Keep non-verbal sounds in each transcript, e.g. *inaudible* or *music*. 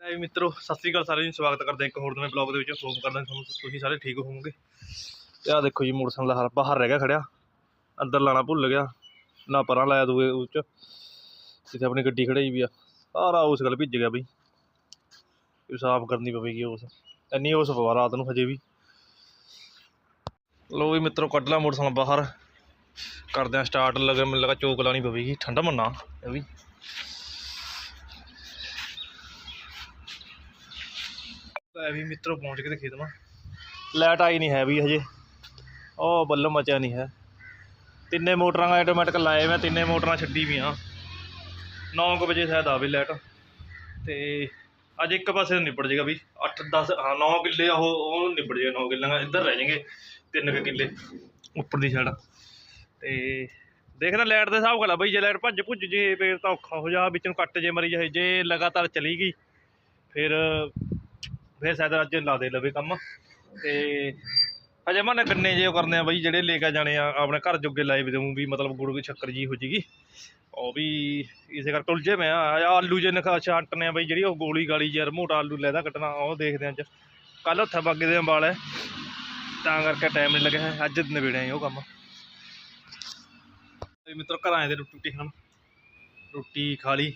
ਲੈ ਮਿੱਤਰੋ, ਸਤਿ ਸ੍ਰੀ ਅਕਾਲ ਸਾਰਿਆਂ ਨੂੰ, ਸਵਾਗਤ ਕਰਦੇ ਹਾਂ ਇੱਕ ਹੋਰ ਨਵੇਂ ਬਲੌਗ ਦੇ ਵਿੱਚ। ਹੋਪ ਕਰਦਾ ਤੁਹਾਨੂੰ, ਤੁਸੀਂ ਸਾਰੇ ਠੀਕ ਹੋਵੋਗੇ? ਤੇ ਆਹ ਦੇਖੋ ਜੀ, ਮੋਟਰਸਾਈਕਲ ਦਾ ਬਾਹਰ ਰਹਿ ਗਿਆ ਖੜਿਆ। ਅੰਦਰ ਲਾਣਾ ਭੁੱਲ ਗਿਆ। ਨਾ ਪਰਾਂ ਲਾਇਆ ਦੂਏ ਉਹ ਜਿੱਥੇ ਆਪਣੀ ਗੱਡੀ ਖੜਾਈ ਵੀ ਆ। ਸਾਰਾ ਉਸ ਗੱਲ ਭਿੱਜ ਗਿਆ ਬਈ। ਇਹ ਸਾਫ਼ ਕਰਨੀ ਪਵੇਗੀ ਉਸ। ਇੰਨੀ ਉਸ ਪਵਾ ਰਾਤ ਨੂੰ ਹਜੇ ਵੀ। ਲੋ ਵੀ ਮਿੱਤਰੋ, ਕੱਢ ਲਾ ਮੋਟਰਸਾਈਕਲ ਬਾਹਰ। ਕਰਦੇ ਆ ਸਟਾਰਟ ਲਗਾ ਮੈਨੂੰ ਲੱਗਾ ਚੋਕ ਲਾਣੀ ਪਵੇਗੀ। ਠੰਡਾ ਮੰਨਾ, ਇਹ ਵੀ। ਲੈ ਵੀ ਮਿੱਤਰੋ ਪਹੁੰਚ ਕੇ ਤੇ ਖੇਤ ਮਾ। ਲਾਈਟ ਆਈ ਨਹੀਂ ਹੈ ਵੀ ਹਜੇ। ਉਹ ਬੱਲਮ ਮਚਿਆ ਨਹੀਂ ਹੈ। ਤਿੰਨੇ ਮੋਟਰਾਂ ਆਟੋਮੈਟਿਕ ਲਾਏ ਮੈਂ, ਤਿੰਨੇ ਮੋਟਰਾਂ ਛੱਡੀ ਵੀ ਆ 9 ਵਜੇ ਸ਼ਾਇਦ ਆਵੇ ਲਾਈਟ ਤੇ ਅੱਜ ਇੱਕ ਪਾਸੇ ਤੋਂ ਨਿਬੜ ਜਾਏਗਾ ਵੀ 8 10 ਹਾਂ 9 ਕਿੱਲੇ ਉਹ ਉਹ ਨਿਬੜ ਜਾਏਗਾ 9 ਕਿੱਲਿਆਂ ਇੱਧਰ ਰਹਿ ਜਾਣਗੇ ਤਿੰਨ ਕੁ ਕਿੱਲੇ ਉੱਪਰ ਦੀ ਸਾਈਡ ਤੇ ਦੇਖਦਾ ਲਾਈਟ ਦੇ ਹਿਸਾਬ ਨਾਲ ਬਈ, ਜੇ ਲਾਈਟ ਭੱਜ ਭੁੱਜ ਜੇ, ਫੇਰ ਤਾਂ ਔਖਾ ਹੋ ਜਾ। ਵਿੱਚ ਨੂੰ ਕੱਟ ਜੇ ਮਰੀ ਜਾਏ, ਜੇ ਲਗਾਤਾਰ ਚਲੀ ਗਈ, ਫਿਰ ਫਿਰ ਸ਼ਾਇਦ ਅੱਜ ਲਾ ਦੇ ਲਵੇ ਕੰਮ। ਤੇ ਅਜੇ ਮਾਨੇ ਗੰਨੇ ਜੇ ਕਰਨੇ ਆ ਬਈ, ਜਿਹੜੇ ਲੈ ਕੇ ਜਾਣੇ ਆ, ਆਪਣੇ ਘਰ ਜੋਗੇ ਲਾਏ ਵੀ ਵੀ ਮਤਲਬ ਗੁੜ ਦੀ ਸ਼ੱਕਰ ਜੀ ਹੋ ਜੀਗੀ। ਉਹ ਵੀ ਇਸੇ ਕਰਕੇ ਉਲਝੇ ਮੈਂ ਆਲੂ ਜੇ ਨਖਾ ਛਾਂਟਨੇ ਆ ਬਈ, ਜਿਹੜੀ ਉਹ ਗੋਲੀ ਗਾਲੀ ਯਾਰ ਮੋਟਾ ਆਲੂ ਲੈਦਾ ਕੱਟਣਾ, ਉਹ ਦੇਖਦੇ ਆ ਅੱਜ। ਕੱਲ ਉੱਥੇ ਬੱਗੇ ਦੇ ਅੰਬਾਲ ਹੈ ਤਾਂ ਕਰਕੇ ਟਾਈਮ ਨਹੀਂ ਲੱਗਿਆ, ਅੱਜ ਨਿਬੇੜਿਆ ਉਹ ਕੰਮ। ਤੇ ਮਿੱਤਰ, ਘਰ ਆਏ ਦੇ ਰੋਟੀ ਰੂਟੀ ਖਾਣ। ਰੋਟੀ ਖਾ ਲਈ।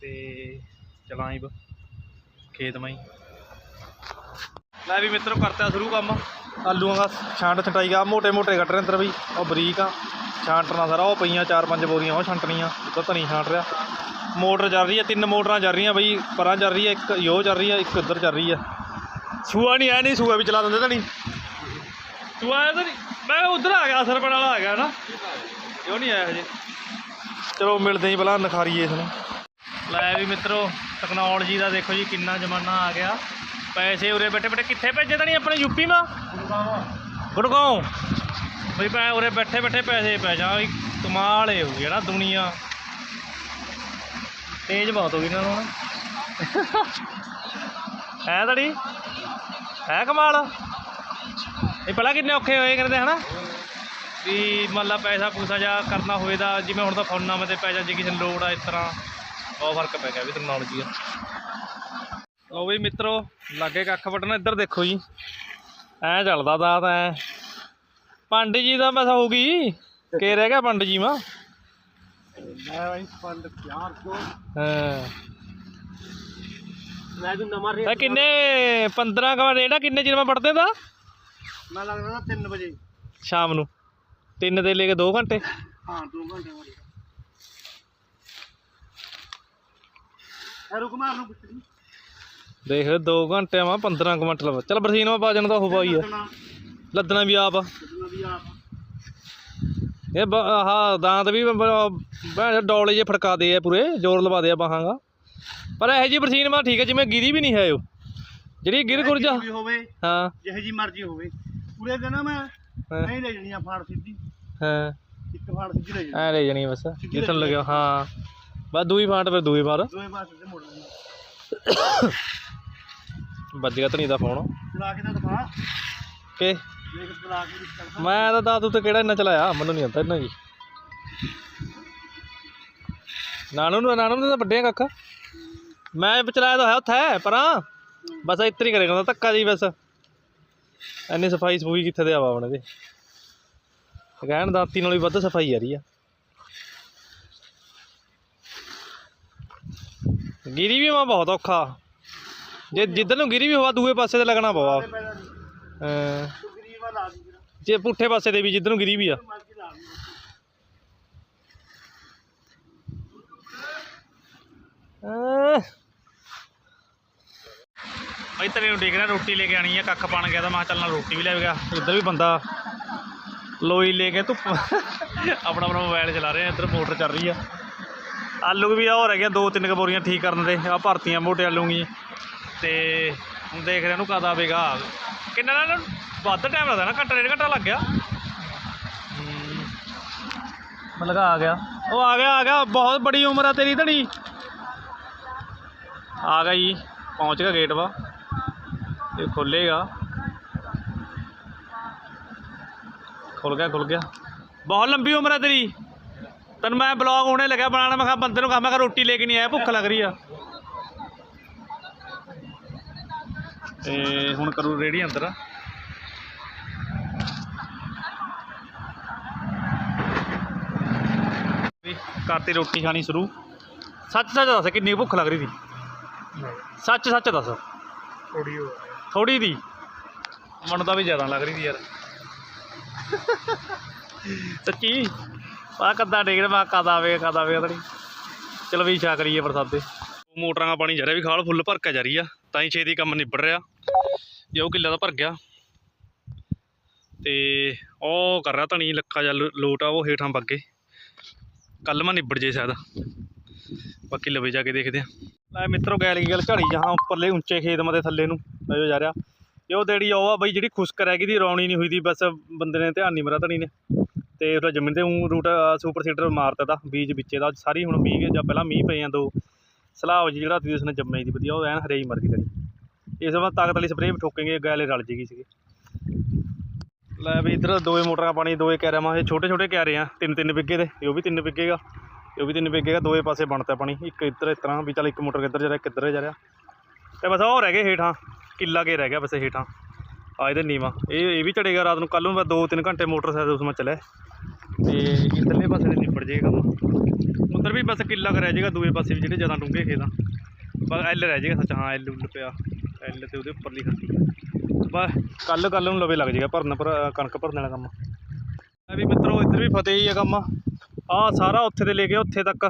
ਤੇ ਚਲਾਈ ਬ ਖੇਤ ਮਾਈ। ਲੈ ਵੀ ਮਿੱਤਰੋ ਕਰਤਾ ਸ਼ੁਰੂ ਕੰਮ। ਆਲੂਆਂ ਦਾ ਛਾਂਟ ਛਟਾਈ ਗਾ ਮੋਟੇ ਮੋਟੇ ਕੱਟ ਰਹੇ ਅੰਦਰ ਬਈ ਉਹ ਬਰੀਕ ਆ, ਛਾਂਟਣਾ ਸਾਰਾ, ਉਹ ਪਈਆਂ ਚਾਰ ਪੰਜ ਬੋਰੀਆਂ, ਉਹ ਛਾਂਟਣੀਆਂ ਤਾਂ ਨਹੀਂ ਛਾਂਟ ਰਿਹਾ। ਮੋਟਰ ਚੱਲ ਰਹੀ ਹੈ ਤਿੰਨ ਮੋਟਰਾਂ ਚੱਲ ਰਹੀਆਂ ਬਈ, ਪਰਾਂ ਚੱਲ ਰਹੀ ਹੈ ਇੱਕ ਯੋ ਚੱਲ ਰਹੀ ਹੈ ਇੱਕ ਇੱਧਰ ਚੱਲ ਰਹੀ ਹੈ ਸੂਆ ਨਹੀਂ ਆਇਆ ਨਹੀਂ, ਸੂਆ ਵੀ ਚਲਾ ਦਿੰਦੇ ਤਾਂ ਨਹੀਂ। ਆਇਆ ਤਾਂ ਨਹੀਂ, ਮੈਂ ਉਧਰ ਆ ਗਿਆ, ਸਰਪਣ ਵਾਲਾ ਆ ਗਿਆ ਨਾ। ਕਿਉਂ ਨਹੀਂ ਆਇਆ ਹਜੇ? ਚਲੋ ਮਿਲਦੇ ਹੀ ਪਹਿਲਾਂ ਨਖਾਰੀਏ ਇਸ ਨੂੰ। ਲੈ ਵੀ ਮਿੱਤਰੋ ਟੈਕਨੋਲੋਜੀ ਦਾ ਦੇਖੋ ਜੀ ਕਿੰਨਾ ਜ਼ਮਾਨਾ ਆ ਗਿਆ। ਪੈਸੇ ਉਰੇ ਬੈਠੇ ਬੈਠੇ ਕਿੱਥੇ ਭੇਜੇ ਤਾਂ ਨਹੀਂ ਆਪਣੇ ਯੂਪੀ ਮਾ? ਗੁੜਗਾਉਂ ਬਈ ਪੈ ਉਰੇ ਬੈਠੇ ਬੈਠੇ ਪੈਸੇ ਪੈ ਜਾ, ਬਈ ਕਮਾਲ ਏ ਹੋ ਗਈ ਦੁਨੀਆ। ਤੇਜ਼ ਬਹੁਤ ਹੋ ਗਈ ਇਹਨਾਂ ਨੂੰ। ਹੈ ਤੜੀ? ਹੈ ਕਮਾਲ? ਇਹ ਪਹਿਲਾਂ ਕਿੰਨੇ ਔਖੇ ਹੋਏ ਕਰਦੇ ਹਨਾ? ਵੀ ਮੰਨ ਲਾ ਪੈਸਾ ਪੂਸਾ ਜਾ ਕਰਨਾ ਹੋਵੇ ਤਾਂ ਜਿਵੇਂ ਹੁਣ ਤਾਂ ਫੋਨਾਂ 'ਤੇ ਪੈ ਜਾ, ਜੇ ਕਿਸੇ ਨੂੰ ਲੋੜ ਆ ਇਸ ਤਰ੍ਹਾਂ। ਬਹੁਤ ਫ਼ਰਕ ਪੈ ਗਿਆ ਵੀ ਟੈਕਨੋਲੋਜੀ ਆ। ਲਓ ਵੀ ਮਿੱਤਰੋ ਲਾਗੇ ਕੱਖ ਵੱਢਣਾ ਇੱਧਰ ਦੇਖੋ ਜੀ। ਐ ਚੱਲਦਾ ਦਾ ਤਾਂ ਪੰਡ ਜੀ ਦਾ ਬਸ ਹੋ ਗਈ ਕੇ ਰਹਿ ਗਿਆ ਪੰਡ ਜੀ ਮਾ? ਮੈਂ ਭਾਈ ਫੰਡ ਪਿਆਰ ਕੋ। ਹਾਂ। ਮੈਂ ਤੂੰ ਨਵਾਂ ਤਾਂ ਕਿੰਨੇ 15 ਕਵਾ ਰੇੜਾ ਕਿੰਨੇ ਚਿਰ ਮੈਂ ਪੜਦੇ ਦਾ? ਮੈਂ ਲੱਗਦਾ 3 ਵਜੇ। ਸ਼ਾਮ ਨੂੰ। 3 ਦੇ ਲੈ ਕੇ 2 ਘੰਟੇ। ਹਾਂ 2 ਘੰਟੇ ਵਾਲੀ ਐ ਰੁਕ ਮਾਰ ਨੂੰ ਪੁੱਛ ਲਈ ਦੇਖ 2 ਘੰਟੇ ਮਾ 15 ਕੁ ਮਿੰਟ ਲਵਾ। ਚਲ ਬਰਸੀਨ ਮਾ ਬਾਜਣ ਦਾ ਹੋਵਾ ਹੀ ਆ। ਲੱਦਣਾ। ਵੀ ਆਪ ਆ। ਵੀ ਆਪ ਇਹ ਆਹ ਦਾੰਤ ਵੀ ਬੈ ਡੋਲੇ ਜੇ ਫੜਕਾ ਦੇ ਆ ਪੂਰੇ ਜ਼ੋਰ ਲਵਾ ਦੇ ਆ ਬਾਹਾਂਗਾ ਪਰ ਇਹੋ ਜੀ ਬਰਸੀਨ ਮਾ ਠੀਕ ਹੈ ਜਿਵੇਂ ਗਿਰੀ ਵੀ ਨਹੀਂ ਹੈ ਉਹ। ਜਿਹੜੀ ਗਿਰ ਗੁਰ ਜਾ। ਵੀ ਹੋਵੇ ਹਾਂ। ਜਿਹੇ ਜੀ ਮਰਜ਼ੀ ਹੋਵੇ। ਪੂਰੇ ਦਿਨ ਮੈਂ ਨਹੀਂ ਲੈ ਜਾਣੀ ਆ ਫਾੜ ਸਿੱਧੀ। ਹਾਂ। ਇੱਕ ਫਾੜ ਸਿੱਧੀ ਲੈ ਜਾਣੀ। ਐ ਲੈ ਜਾਣੀ ਬਸ। ਜਿੱਥਣ ਲੱਗਿਆ ਹਾਂ। ਬਸ ਦੂਈ ਫਾਂਟ ਫਿਰ ਦੂਈ ਵਾਰ ਦੋਵੇਂ ਪਾਸੇ ਤੇ ਮੋੜ ਲੈਣੀ ਵੱਜ ਗਿਆ ਧਨੀ ਦਾ ਫੋਨ। ਚਲਾ ਕੇ ਤਾਂ ਦਿਖਾ। ਕਿ? ਦੇਖ ਚਲਾ ਕੇ ਚੱਲਦਾ ਮੈਂ ਤਾਂ ਦਾਦੂ ਤੇ ਕਿਹੜਾ ਇੰਨਾ ਚਲਾਇਆ? ਮੈਨੂੰ ਨਹੀਂ ਆਉਂਦਾ ਇੰਨਾ ਜੀ। ਨਾਨੂ ਨੂੰ ਨਾਨੂ ਨੂੰ ਤਾਂ ਵੱਡੇ ਕੱਖ। ਮੈਂ ਚਲਾਇਆ ਤਾਂ ਹੈ ਉੱਥੇ ਪਰਾਂ। ਬਸ ਇੱਤਰ ਕਰੇਗਾ ਧੱਕਾ ਜੀ ਬਸ। ਇੰਨੀ ਸਫ਼ਾਈ ਸਫੂਈ ਕਿੱਥੇ ਦੇ ਆਵਾ ਆਪਣੇ ਦੇ ਕਹਿਣ ਦਾਤੀ ਨਾਲ ਵੀ ਵੱਧ ਸਫ਼ਾਈ ਆ ਰਹੀ ਆ। ਗਿਰੀ ਵੀ ਮਾ ਬਹੁਤ ਔਖਾ। ਜੇ ਜਿੱਧਰ ਨੂੰ ਗਿਰੀ ਵੀ ਹੋਵਾ, ਦੂਏ ਪਾਸੇ ਤੇ ਲੱਗਣਾ ਪਵਾ ਪੈਦਾ ਜੇ ਪੁੱਠੇ ਪਾਸੇ ਦੇ ਵੀ ਜਿੱਧਰ ਨੂੰ ਗਿਰੀ ਵੀ ਆ। ਮਰਜ਼ੀ ਭਾਈ ਤੇਰੇ ਨੂੰ ਦੇਖ ਰਿਹਾ ਰੋਟੀ ਲੈ ਕੇ ਆਣੀ ਆ, ਕੱਖ ਬਣ ਗਿਆ ਤਾਂ ਮੈਂ ਚੱਲ ਨਾਲ ਰੋਟੀ ਵੀ ਲੈ ਗਿਆ। ਇੱਧਰ ਵੀ ਬੰਦਾ ਲੋਈ ਲੈ ਕੇ ਧੁੱਪ ਆਪਣਾ ਆਪਣਾ ਮੋਬਾਈਲ ਚਲਾ ਰਿਹਾ, ਇੱਧਰ ਮੋਟਰ ਚੱਲ ਰਹੀ ਆ। ਆਲੂ ਵੀ ਆ ਹੋ ਰਹਿ ਦੋ ਤਿੰਨ ਕਬੋਰੀਆਂ ਠੀਕ ਕਰਨ ਦੇ ਆ ਭਰਤੀਆਂ ਮੋਟੇ ਆਲੂ ਜੀ ਤੇ ਹੁਣ ਦੇਖ ਰਿਹਾ ਨੂੰ ਕਦ ਆਵੇਗਾ ਕਿੰਨਾ ਨਾ ਵੱਧ ਟਾਈਮ ਲੱਗਦਾ ਨਾ, ਘੰਟਾ ਡੇਢ ਘੰਟਾ ਲੱਗ ਗਿਆ। ਮੈਂ ਲਗਾ ਆ ਗਿਆ। ਉਹ ਆ ਗਿਆ ਆ ਗਿਆ। ਬਹੁਤ ਬੜੀ ਉਮਰ ਆ ਤੇਰੀ ਧੜੀ ਆ ਗਿਆ ਜੀ, ਪਹੁੰਚ ਗਿਆ ਗੇਟ ਵਾ। ਇਹ ਖੋਲੇਗਾ। ਖੁੱਲ ਗਿਆ ਖੁੱਲ ਗਿਆ। ਬਹੁਤ ਲੰਬੀ ਉਮਰ ਹੈ ਤੇਰੀ। ਤੈਨੂੰ ਮੈਂ ਬਲੌਗ ਹੁਣੇ ਲੱਗਿਆ ਬਣਾਉਣਾ ਮੈਂ ਕਿਹਾ ਬੰਦੇ ਨੂੰ ਕਹਾਂ ਮੈਂ ਕਿਹਾ ਰੋਟੀ ਲੈ ਕੇ ਨਹੀਂ ਆਇਆ ਭੁੱਖ ਲੱਗ ਰਹੀ ਆ। ਤੇ ਹੁਣ ਕਰੂ ਰੇੜੀ ਅੰਦਰ। ਵੀ ਕਰਤੀ ਰੋਟੀ ਖਾਣੀ ਸ਼ੁਰੂ। ਸੱਚ ਸੱਚ ਦੱਸ ਕਿੰਨੀ ਭੁੱਖ ਲੱਗ ਰਹੀ ਸੀ? ਸੱਚ ਸੱਚ ਦੱਸ। ਥੋੜੀ ਹੋ ਥੋੜੀ ਦੀ। ਮੈਨੂੰ ਤਾਂ ਵੀ ਜ਼ਿਆਦਾ ਲੱਗ ਰਹੀ ਸੀ ਯਾਰ। *laughs* ਸੱਚੀ? ਆ ਕੱਦਾ ਡੇਗੜ ਮੈਂ ਕਦ ਆਵੇ ਕਦ ਆਵੇ ਅਦੜੀ ਚਲੋ ਵੀ ਛਾ ਕਰੀਏ ਪ੍ਰਸਾਦੇ। ਮੋਟਰਾਂ ਦਾ ਪਾਣੀ ਜਾ ਰਿਹਾ ਵੀ ਖਾਲ ਫੁੱਲ ਭਰ ਕੇ ਜਾ ਰਹੀ ਆ। ਤਾਂ ਹੀ ਛੇਤੀ ਕੰਮ ਨਿਬੜ ਰਿਹਾ। ਜੇ ਉਹ ਕਿੱਲਾ ਦਾ ਭਰ ਗਿਆ। ਤੇ ਉਹ ਕਰ ਰਿਹਾ ਧਣੀ ਲੱਖਾ ਜਾਂ ਲੋਟ ਆ ਉਹ ਹੇਠਾਂ ਵੱਗੇ ਕੱਲ ਮੈਂ ਨਿਬੜ ਜੇ ਸ਼ਾਇਦ। ਬਾਕੀ ਲਵੇ ਜਾ ਕੇ ਦੇਖਦੇ ਆ। ਲੈ ਮਿੱਤਰੋ ਗੈਲ ਗੱਲ ਝਾੜੀ ਜਹਾਂ ਉੱਪਰਲੇ ਉੱਚੇ ਖੇਤ ਮਦੇ ਥੱਲੇ ਨੂੰ ਲੈ ਜਾ ਰਿਹਾ। ਇਹ ਉਹ ਦੇੜੀ ਉਹ ਆ ਬਈ ਜਿਹੜੀ ਖੁਸ਼ਕ ਰਹਿ ਗਈ ਦੀ ਰੌਣੀ ਨਹੀਂ ਹੋਈ ਦੀ ਬਸ ਬੰਦੇ ਨੇ ਧਿਆਨ ਨਹੀਂ ਮਰਾ ਧਣੀ ਨੇ। ਤੇ ਉਹ ਜ਼ਮੀਨ ਤੇ ਉਹ ਰੂਟ ਸੁਪਰ ਸੀਡਰ ਮਾਰਤਾ ਤਾ, ਬੀਜ ਵਿੱਚੇ ਦਾ, ਸਾਰੀ ਹੁਣ ਮੀਂਹ ਜਾਂ ਪਹਿਲਾਂ ਮੀਂਹ ਪਏ ਆ ਦੋ। ਸਲਾਹ ਜੀ ਜਿਹੜਾ ਤੀ ਉਸਨੇ ਜੰਮੇ ਦੀ ਵਧੀਆ, ਉਹ ਐਨ ਹਰੇ ਮਰ ਗਈ ਤੇਰੀ। ਇਸ ਵਾਰ ਤਾਕਤ ਵਾਲੀ ਸਪਰੇਅ ਵੀ ਠੋਕੇਂਗੇ ਗੈਲੇ ਰਲ ਜੇਗੀ ਸੀਗੀ। ਲੈ ਵੀ ਇੱਧਰ ਦੋਏ ਮੋਟਰਾਂ ਪਾਣੀ ਦੋਏ ਕਹਿ ਰਿਹਾ ਇਹ ਛੋਟੇ ਛੋਟੇ ਕਹਿ ਰਹੇ ਆ, ਤਿੰਨ ਤਿੰਨ ਵਿੱਗੇ ਦੇ ਇਹ ਉਹ ਵੀ ਤਿੰਨ ਵਿੱਗੇਗਾ ਇਹ ਵੀ ਤਿੰਨ ਵਿੱਗੇਗਾ ਦੋਏ ਪਾਸੇ ਬਣਤਾ ਪਾਣੀ, ਇੱਕ ਇੱਧਰ ਇਸ ਤਰ੍ਹਾਂ, ਵੀ ਚੱਲ ਇੱਕ ਮੋਟਰ ਕਿੱਧਰ ਜਾ ਰਿਹਾ, ਕਿੱਧਰ ਜਾ ਰਿਹਾ। ਤੇ ਬਸ ਉਹ ਰਹਿ ਗਏ ਹੇਠਾਂ, ਕਿੱਲਾ ਕੇ ਰਹਿ ਗਿਆ ਬਸ ਹੇਠਾਂ। ਆ ਇਹਦੇ ਨੀਵਾ। ਇਹ ਇਹ ਵੀ ਚੜੇਗਾ ਰਾਤ ਨੂੰ। ਕੱਲ ਨੂੰ ਮੈਂ 2-3 ਘੰਟੇ ਮੋਟਰਸਾਈਕਲ ਉਸ ਮੈਂ ਚਲੇ ਤੇ ਇੱਧਰਲੇ ਪਾਸੇ ਦੇ ਨਿਪੜ ਜਾਏਗਾ ਕੰਮ ਉੱਧਰ ਵੀ ਬਸ ਕਿੱਲਾ ਕੁ ਰਹਿ ਜਾਏਗਾ ਦੂਏ ਪਾਸੇ ਵੀ, ਜਿਹੜੇ ਜ਼ਿਆਦਾ ਡੂੰਘੇ ਖੇਤ ਆ। ਬਸ ਐਲ ਰਹਿ ਜਾਏਗਾ ਸੱਚ, ਹਾਂ, ਐਲ ਉੱਲ ਪਿਆ। ਐਲ ਤੇ ਉਹਦੇ ਉੱਪਰਲੀ ਖੱਤੀ ਬਸ ਕੱਲ ਕੱਲ ਨੂੰ ਲਵੇ ਲੱਗ ਜਾਏਗਾ ਭਰਨ ਪਰ ਕਣਕ ਭਰਨ ਵਾਲਾ ਕੰਮ। ਇਹ ਵੀ ਮਿੱਤਰੋ, ਇੱਧਰ ਵੀ ਫਤਿਹ ਹੀ ਆ ਕੰਮ। ਆ ਸਾਰਾ ਉੱਥੇ ਤੇ ਲੈ ਕੇ ਉੱਥੇ ਤੱਕ।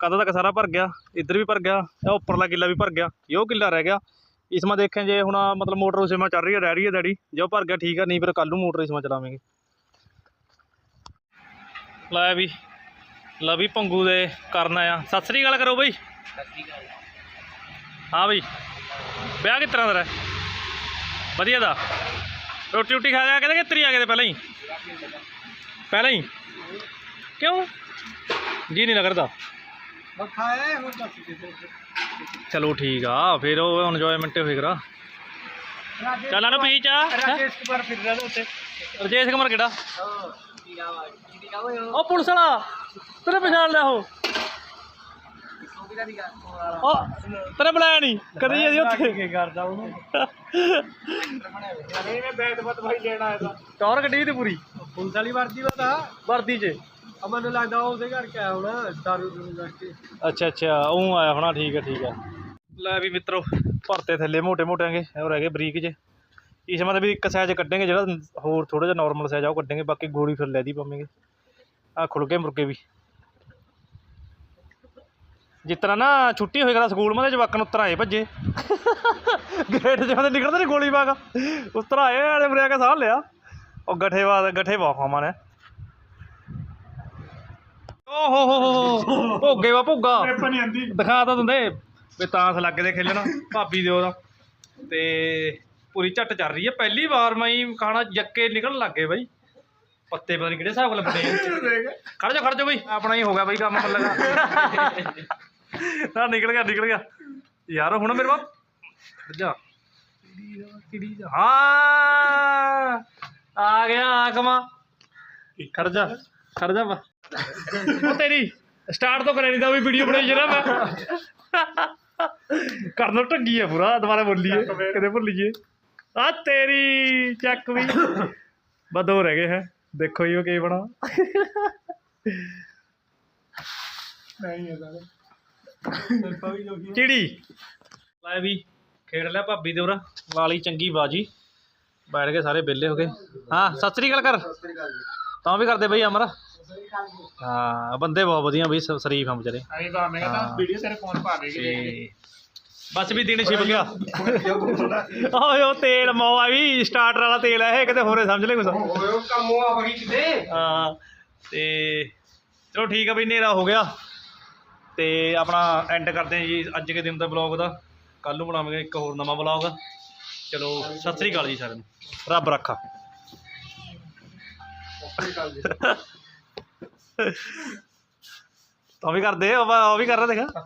ਕਦੋਂ ਤੱਕ ਸਾਰਾ ਭਰ ਗਿਆ? ਇੱਧਰ ਵੀ ਭਰ ਗਿਆ ਇਹ ਉੱਪਰਲਾ ਕਿੱਲਾ ਵੀ ਭਰ ਗਿਆ। ਇਹ ਉਹ ਕਿੱਲਾ ਰਹਿ ਗਿਆ। ਇਸ ਮਾ ਦੇਖਾਂ ਹੁਣ ਮਤਲਬ ਮੋਟਰ ਉਸੇ ਮਾ ਚੱਲ ਰਹੀ ਹੈ, ਰਹਿ ਰਹੀ ਹੈ ਡੈਡੀ ਜੇ ਉਹ ਭਰ ਗਿਆ, ਠੀਕ ਆ, ਨਹੀਂ ਫਿਰ ਨੂੰ ਮੋਟਰ ਇਸ ਮਾ ਚਲਾਵਾਂਗੇ। ਲੈ ਵੀ, ਲੈ ਪੰਗੂ ਦੇ ਕਰਨਾ ਆ ਸਤਿ ਸ੍ਰੀ ਅਕਾਲ ਕਰੋ ਬਈ। ਹਾਂ ਬਈ। ਵਿਆਹ ਕਿਸ ਤਰ੍ਹਾਂ ਦਾ ਵਧੀਆ ਦਾ? ਰੋਟੀ ਰੋਟੀ ਖਾ ਗਿਆ ਕਹਿੰਦੇ ਕਿ ਤਰੀ ਆ ਗਏ ਤੇ ਪਹਿਲਾਂ ਹੀ? ਪਹਿਲਾਂ ਹੀ? ਕਿਉਂ? ਜੀ ਨਹੀਂ ਲੱਗਦਾ। ਖਾਏ ਹੁਣ ਦੱਸ ਚਲੋ ਠੀਕ ਆ ਫਿਰ ਉਹ ਇੰਜੋਇਮੈਂਟ ਹੋਏ ਕਰਾ। ਚੱਲ ਆਨੂੰ ਪੀ ਚਾ ਰਾਜੇਸ਼ ਕੁਮਾਰ ਫਿਰ ਰਿਹਾ ਉੱਤੇ ਰਜੇਸ਼ ਕੁਮਾਰ ਕਿਹੜਾ? ਵਾ ਉਹ। ਪੁਲਿਸ ਵਾਲਾ ਤੇਰੇ ਪਛਾਣ ਲਿਆ ਉਹ। ਉਹ ਵੀ ਤੇਰੇ ਬੁਲਾਇਆ ਨਹੀਂ ਕਦੇ ਜੀ ਉੱਥੇ? ਕੀ ਕਰਦਾ ਉਹਨੂੰ। *laughs* ਮੈਂ ਬੈਟ ਬਤ ਭਾਈ ਲੈਣ ਆਇਆ ਤਾਂ। ਟੌਰ ਗੱਡੀ ਤੇ ਪੂਰੀ? ਪੁਲਿਸ ਵਾਲੀ ਵਰਦੀ ਬਤਾ ਵਰਦੀ 'ਚ। ਅਮਨ ਨੂੰ ਲੱਗਦਾ ਉਹਦੇ ਘਰ ਆਇਆ ਹੋਣਾ, ਦਾਰੂ ਦੂਰੂ ਅੱਛਾ ਅੱਛਾ, ਉਹ ਆਇਆ ਹੋਣਾ, ਠੀਕ ਹੈ ਠੀਕ ਹੈ ਲੈ ਵੀ ਮਿੱਤਰੋ, ਭਰਤੇ ਥੱਲੇ ਮੋਟੇ ਮੋਟਿਆਂਗੇ ਉਹ ਰਹਿ ਗਏ ਬਰੀਕ ਜੇ ਇਸ ਮਤਲਬ ਵੀ ਇੱਕ ਸਾਈਜ਼ ਕੱਢਾਂਗੇ ਜਿਹੜਾ, ਹੋਰ ਥੋੜਾ ਜਿਹਾ ਨਾਰਮਲ ਸਾਈਜ਼ ਆ, ਉਹ ਕੱਢਾਂਗੇ, ਬਾਕੀ ਗੋਲੀ ਫਿਰ ਲੈ ਦੀ ਪਾਵਾਂਗੇ। ਆ ਖੁੱਲ ਗਏ ਮੁਰਗੇ ਵੀ। ਜਿਸ ਤਰ੍ਹਾਂ ਨਾ ਛੁੱਟੀ ਹੋਏਗਾ ਸਕੂਲ ਮਾ ਜਵਾਕਾਂ ਨੂੰ ਉਤਰ ਆਏ ਭੱਜੇ। ਗੇਟ ਜਦੋਂ ਨਿਕਲਦਾ ਨਹੀਂ ਗੋਲੀ ਬਾਗਾ ਉਤਰ ਆਏ ਆਲੇ ਮੁਰਿਆ ਕੇ ਸਾਹ ਲਿਆ। ਉਹ ਗੱਠੇ ਬਾਦ ਗੱਠੇ ਬਾਖਾਂ ਨੇ ਓ ਹੋ ਹੋ ਹੋ ਭੋਗੇ ਵਾ ਭੋਗਾ। ਨਹੀਂ ਆਂਦੀ। ਦਿਖਾ ਤਾਂ ਦਿੰਦੇ। ਵੀ ਤਾਂਸ ਲੱਗ ਦੇ ਖੇਲਣਾ। ਭਾਬੀ ਦੇ ਉਹਦਾ। ਤੇ ਪੂਰੀ ਝੱਟ ਚੱਲ ਰਹੀ ਹੈ ਪਹਿਲੀ ਵਾਰ ਮੈਂ ਹੀ ਖਾਣਾ ਜੱਕੇ ਨਿਕਲਣ ਲੱਗ ਬਾਈ। ਪੱਤੇ ਪਤਾ ਨਹੀਂ ਕਿਹੜੇ ਹਿਸਾਬ ਨਾਲ ਬਣੇ। ਖੜ ਜਾ ਖੜ ਜਾ ਬਈ। ਆਪਣਾ ਹੀ ਹੋ ਗਿਆ ਬਈ ਕੰਮ ਮੱਲ ਲਗਾ ਨਾ ਨਿਕਲ ਗਿਆ ਨਿਕਲ ਗਿਆ। ਯਾਰ ਹੁਣ ਮੇਰੇ ਬਾਪ ਖੜ ਜਾ। ਕਿਹੜੀ ਜਾ ਹਾਂ। ਆ ਗਿਆ ਆਗਮਾ ਖੜ ਜਾ ਖੜ ਜਾ ਬਾ ਉਹ ਤੇਰੀ ਸਟਾਰਟ ਤੋਂ ਕਰੇ ਨਹੀਂ ਤਾਂ ਵੀ ਵੀਡੀਓ ਬਣਾਈ ਜਰਾ ਮੈਂ। ਕਰਨੋਂ ਟੰਗੀ ਆ ਪੂਰਾ ਦੁਬਾਰਾ ਬੋਲੀਏ ਕਦੇ ਭੁੱਲੀਏ। ਆ ਤੇਰੀ ਚੱਕ ਵੀ। ਬਸ ਦੋ ਰਹਿ ਗਏ ਹੈ। ਦੇਖੋ ਉਹ ਕੀ ਬਣਾ ਨਹੀਂ ਹੈ ਸਾਰੇ ਚਿੜੀ। ਲੈ ਵੀ ਖੇਡ ਲਿਆ ਭਾਬੀ ਦੇ ਉਰਾ। ਵਾਲੀ ਚੰਗੀ ਬਾਜੀ। ਬੈਠ ਗਏ ਸਾਰੇ ਵਿਹਲੇ ਹੋ ਗਏ। ਹਾਂ ਸਤਿ ਸ੍ਰੀ ਅਕਾਲ ਕਰ ਤਾਂ ਵੀ ਕਰਦੇ ਬਈ ਅਮਰ। ਹਾਂ ਬੰਦੇ ਬਹੁਤ ਵਧੀਆ ਬਈ ਸ- ਸ਼ਰੀਫ ਆ ਵਿਚਾਰੇ। ਆਈ ਤਾਂ ਮੈਂ ਕਹਿੰਦਾ ਵੀਡੀਓ ਤੇਰੇ ਫੋਨ ਪਾ ਦੇਗੇ ਤੇ ਬਸ ਵੀ ਦਿਨ ਛਿਪ ਗਿਆ। *laughs* ਓਏ ਉਹ ਤੇਲ ਮੋਆ ਵੀ ਸਟਾਰਟਰ ਵਾਲਾ ਤੇਲ ਆ ਇਹ ਕਿਤੇ ਹੋਰੇ ਸਮਝ ਲੈ ਕੁਛ। ਓਏ ਉਹ ਕੰਮ ਆ ਬਗੀ ਕਿਤੇ। ਹਾਂ ਤੇ ਚਲੋ ਠੀਕ ਆ ਬਈ ਹਨੇਰਾ ਹੋ ਗਿਆ। ਤੇ ਆਪਣਾ ਐਂਡ ਕਰਦੇ ਹਾਂ ਜੀ ਅੱਜ ਦੇ ਦਿਨ ਦਾ ਬਲੌਗ ਦਾ। ਕੱਲ ਨੂੰ ਬਣਾਵਾਂਗੇ ਇੱਕ ਹੋਰ ਨਵਾਂ ਬਲੌਗ ਚਲੋ ਸਤਿ ਸ੍ਰੀ ਅਕਾਲ ਜੀ ਸਾਰਿਆਂ ਨੂੰ। ਰੱਬ ਰੱਖਾ। ਤਾਂ ਵੀ ਕਰਦੇ ਉਹ ਉਹ ਵੀ ਕਰ ਰਿਹਾ ਦੇਖਾ।